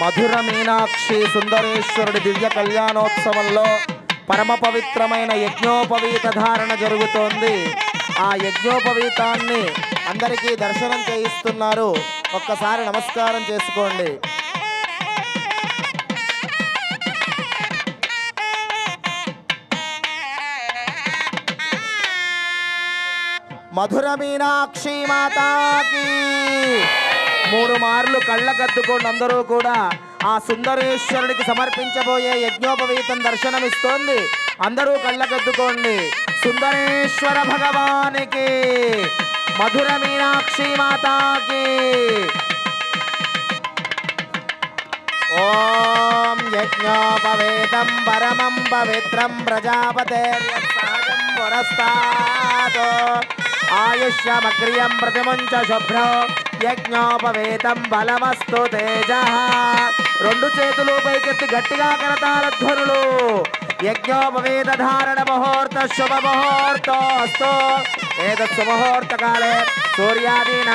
మధుర మీనాక్షి సుందరేశ్వరుడి దివ్య కళ్యాణోత్సవంలో పరమ పవిత్రమైన యజ్ఞోపవీత ధారణ జరుగుతోంది. ఆ యజ్ఞోపవీతాన్ని అందరికీ దర్శనం చేయిస్తున్నారు. ఒక్కసారి నమస్కారం చేసుకోండి. మధుర మీనాక్షి మాతాకి మూడు మార్లు కళ్ళకద్దుకోండి అందరూ కూడా ఆ సుందరేశ్వరుడికి సమర్పించబోయే యజ్ఞోపవీతం దర్శనమిస్తోంది. అందరూ కళ్ళకద్దుకోండి. సుందరేశ్వర భగవానికి మధుర మీనాక్షి మాతాకి. ఓం యజ్ఞోపవేతం పరమం పవిత్రం ప్రజాపతే పురస్తాత్ ఆయుష్యమగ్రియం ప్రతిముంచ శుభ్రో. యజ్ఞోపవేతం బలమస్తు తేజ. రెండు చేతులు పైకెత్తి గట్టిగా కరతాల ధ్వనులు. యజ్ఞోపవేద ధారణ ముహూర్త శుభ ముహూర్తో అస్తు ఏతత్ సుముహూర్త కాలే సూర్యాదీనా